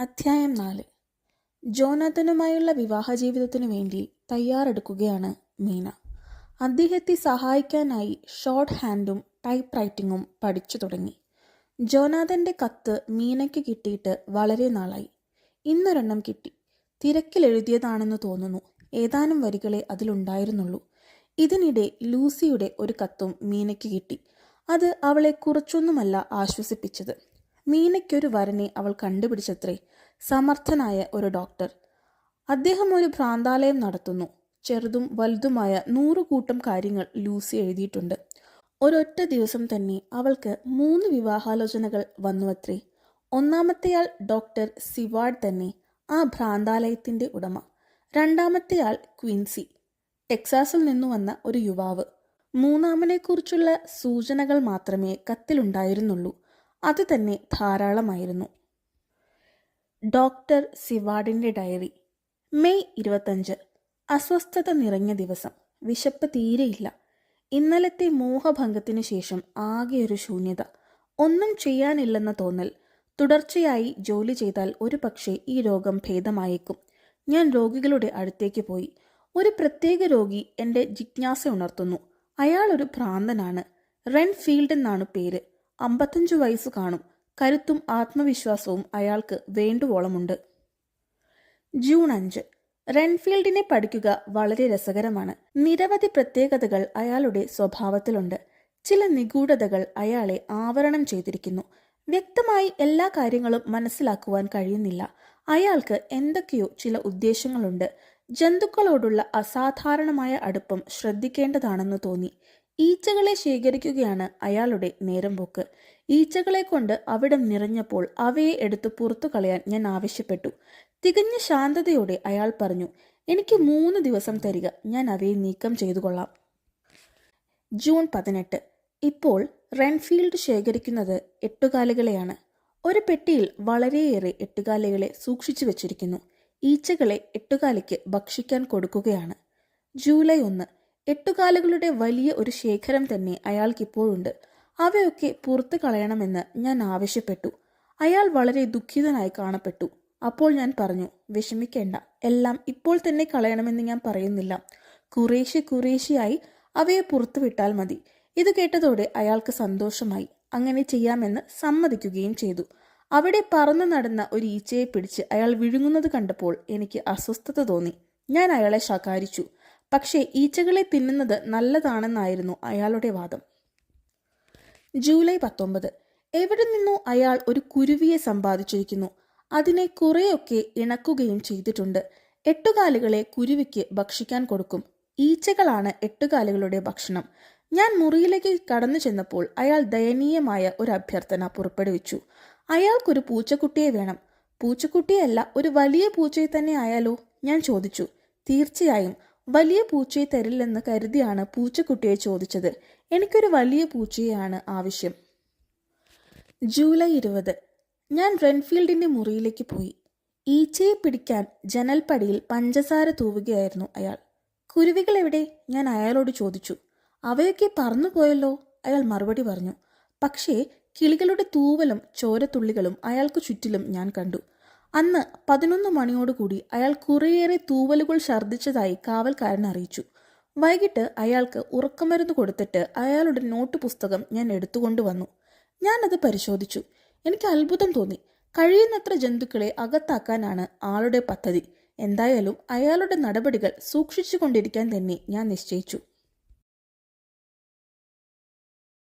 അധ്യായം നാല്. ജോനാഥനുമായുള്ള വിവാഹ ജീവിതത്തിനു വേണ്ടി തയ്യാറെടുക്കുകയാണ് മീന. അദ്ദേഹത്തെ സഹായിക്കാനായി ഷോർട്ട് ഹാൻഡും ടൈപ്പ് റൈറ്റിങ്ങും പഠിച്ചു തുടങ്ങി. ജോനാഥന്റെ കത്ത് മീനയ്ക്ക് കിട്ടിയിട്ട് വളരെ നാളായി. ഇന്നൊരെണ്ണം കിട്ടി. തിരക്കിലെഴുതിയതാണെന്ന് തോന്നുന്നു. ഏതാനും വരികളെ അതിലുണ്ടായിരുന്നുള്ളൂ. ഇതിനിടെ ലൂസിയുടെ ഒരു കത്തും മീനയ്ക്ക് കിട്ടി. അത് അവളെ കുറച്ചൊന്നുമല്ല ആശ്വസിപ്പിച്ചത്. മീനയ്ക്കൊരു വരനെ അവൾ കണ്ടുപിടിച്ചത്രേ. സമർത്ഥനായ ഒരു ഡോക്ടർ. അദ്ദേഹം ഒരു ഭ്രാന്താലയം നടത്തുന്നു. ചെറുതും വലുതുമായ നൂറുകൂട്ടം കാര്യങ്ങൾ ലൂസി എഴുതിയിട്ടുണ്ട്. ഒരൊറ്റ ദിവസം തന്നെ അവൾക്ക് മൂന്ന് വിവാഹാലോചനകൾ വന്നുവത്രേ. ഒന്നാമത്തെയാൾ ഡോക്ടർ സിവാഡ് തന്നെ ആ ഭ്രാന്താലയത്തിന്റെ ഉടമ. രണ്ടാമത്തെയാൾ ക്വിൻസി ടെക്സാസിൽ നിന്നു വന്ന ഒരു യുവാവ്. മൂന്നാമനെക്കുറിച്ചുള്ള സൂചനകൾ മാത്രമേ കത്തിലുണ്ടായിരുന്നുള്ളൂ. അത് തന്നെ ധാരാളമായിരുന്നു. ഡോക്ടർ സിവാഡിന്റെ ഡയറി. മെയ് ഇരുപത്തഞ്ച്. അസ്വസ്ഥത നിറഞ്ഞ ദിവസം. വിശപ്പ് തീരെയില്ല. ഇന്നലത്തെ മോഹഭംഗത്തിനു ശേഷം ആകെ ഒരു ശൂന്യത. ഒന്നും ചെയ്യാനില്ലെന്ന തോന്നൽ. തുടർച്ചയായി ജോലി ചെയ്താൽ ഒരു പക്ഷേ ഈ രോഗം ഭേദമായേക്കും. ഞാൻ രോഗികളുടെ അടുത്തേക്ക് പോയി. ഒരു പ്രത്യേക രോഗി എന്റെ ജിജ്ഞാസ ഉണർത്തുന്നു. അയാൾ ഒരു ഭ്രാന്തനാണ്. റെൻഫീൽഡ് എന്നാണ് പേര്. അമ്പത്തഞ്ചു വയസ്സ് കാണും. കരുത്തും ആത്മവിശ്വാസവും അയാൾക്ക് വേണ്ടുവോളമുണ്ട്. ജൂൺ അഞ്ച്. റെൻഫീൽഡിനെ പഠിക്കുക വളരെ രസകരമാണ്. നിരവധി പ്രത്യേകതകൾ അയാളുടെ സ്വഭാവത്തിലുണ്ട്. ചില നിഗൂഢതകൾ അയാളെ ആവരണം ചെയ്തിരിക്കുന്നു. വ്യക്തമായി എല്ലാ കാര്യങ്ങളും മനസ്സിലാക്കുവാൻ കഴിയുന്നില്ല. അയാൾക്ക് എന്തൊക്കെയോ ചില ഉദ്ദേശങ്ങളുണ്ട്. ജന്തുക്കളോടുള്ള അസാധാരണമായ അടുപ്പം ശ്രദ്ധിക്കേണ്ടതാണെന്ന് തോന്നി. ഈച്ചകളെ ശേഖരിക്കുകയാണ് അയാളുടെ നേരം പോക്ക്. ഈച്ചകളെ കൊണ്ട് അവിടം നിറഞ്ഞപ്പോൾ അവയെ എടുത്ത് പുറത്തു കളയാൻ ഞാൻ ആവശ്യപ്പെട്ടു. തികഞ്ഞ ശാന്തതയോടെ അയാൾ പറഞ്ഞു എനിക്ക് മൂന്ന് ദിവസം തരിക ഞാൻ അവയെ നീക്കം ചെയ്തു കൊള്ളാം. ജൂൺ പതിനെട്ട്. ഇപ്പോൾ റെൻഫീൽഡ് ശേഖരിക്കുന്നത് എട്ടുകാലികളെയാണ്. ഒരു പെട്ടിയിൽ വളരെയേറെ എട്ടുകാലികളെ സൂക്ഷിച്ചു വെച്ചിരിക്കുന്നു. ഈച്ചകളെ എട്ടുകാലിക്ക് ഭക്ഷിക്കാൻ കൊടുക്കുകയാണ്. ജൂലൈ ഒന്ന്. എട്ടുകാലുകളുടെ വലിയ ഒരു ശേഖരം തന്നെ അയാൾക്കിപ്പോഴുണ്ട്. അവയൊക്കെ പുറത്തു കളയണമെന്ന് ഞാൻ ആവശ്യപ്പെട്ടു. അയാൾ വളരെ ദുഃഖിതനായി കാണപ്പെട്ടു. അപ്പോൾ ഞാൻ പറഞ്ഞു വിഷമിക്കേണ്ട. എല്ലാം ഇപ്പോൾ തന്നെ കളയണമെന്ന് ഞാൻ പറയുന്നില്ല. കുറേശ്ശെ കുറേശ്ശെയായി അവയെ പുറത്തു വിട്ടാൽ മതി. ഇത് കേട്ടതോടെ അയാൾക്ക് സന്തോഷമായി. അങ്ങനെ ചെയ്യാമെന്ന് സമ്മതിക്കുകയും ചെയ്തു. അവിടെ പറന്നു നടന്ന ഒരു ഈച്ചയെ പിടിച്ച് അയാൾ വിഴുങ്ങുന്നത് കണ്ടപ്പോൾ എനിക്ക് അസ്വസ്ഥത തോന്നി. ഞാൻ അയാളെ ശകാരിച്ചു. പക്ഷേ ഈച്ചകളെ തിന്നുന്നത് നല്ലതാണെന്നായിരുന്നു അയാളുടെ വാദം. ജൂലൈ പത്തൊമ്പത്. എവിടെ നിന്നോ അയാൾ ഒരു കുരുവിയെ സമ്പാദിച്ചിരിക്കുന്നു. അതിനെ കുറെയൊക്കെ ഇണക്കുകയും ചെയ്തിട്ടുണ്ട്. എട്ടുകാലുകളെ കുരുവിക്ക് ഭക്ഷിക്കാൻ കൊടുക്കും. ഈച്ചകളാണ് എട്ടുകാലുകളുടെ ഭക്ഷണം. ഞാൻ മുറിയിലേക്ക് കടന്നു ചെന്നപ്പോൾ അയാൾ ദയനീയമായ ഒരു അഭ്യർത്ഥന പുറപ്പെടുവിച്ചു. അയാൾക്കൊരു പൂച്ചക്കുട്ടിയെ വേണം. പൂച്ചക്കുട്ടിയല്ല ഒരു വലിയ പൂച്ചയെ തന്നെ ആയാലോ? ഞാൻ ചോദിച്ചു. തീർച്ചയായും. വലിയ പൂച്ചയെ തരില്ലെന്ന് കരുതിയാണ് പൂച്ചക്കുട്ടിയെ ചോദിച്ചത്. എനിക്കൊരു വലിയ പൂച്ചയാണ് ആവശ്യം. ജൂലൈ ഇരുപത്. ഞാൻ റെൻഫീൽഡിന്റെ മുറിയിലേക്ക് പോയി. ഈച്ചയെ പിടിക്കാൻ ജനൽപ്പടിയിൽ പഞ്ചസാര തൂവുകയായിരുന്നു അയാൾ. കുരുവികൾ എവിടെ? ഞാൻ അയാളോട് ചോദിച്ചു. അവയൊക്കെ പറന്നുപോയല്ലോ അയാൾ മറുപടി പറഞ്ഞു. പക്ഷേ കിളികളുടെ തൂവലും ചോരത്തുള്ളികളും അയാൾക്ക് ചുറ്റിലും ഞാൻ കണ്ടു. അന്ന് പതിനൊന്ന് മണിയോടുകൂടി അയാൾ കുറേയേറെ തൂവലുകൾ ഛർദ്ദിച്ചതായി കാവൽക്കാരൻ അറിയിച്ചു. വൈകിട്ട് അയാൾക്ക് ഉറക്കമരുന്ന് കൊടുത്തിട്ട് അയാളുടെ നോട്ട് പുസ്തകം ഞാൻ എടുത്തുകൊണ്ടുവന്നു. ഞാനത് പരിശോധിച്ചു. എനിക്ക് അത്ഭുതം തോന്നി. കഴിയുന്നത്ര ജന്തുക്കളെ അകത്താക്കാനാണ് ആളുടെ പദ്ധതി. എന്തായാലും അയാളുടെ നടപടികൾ സൂക്ഷിച്ചുകൊണ്ടിരിക്കാൻ തന്നെ ഞാൻ നിശ്ചയിച്ചു.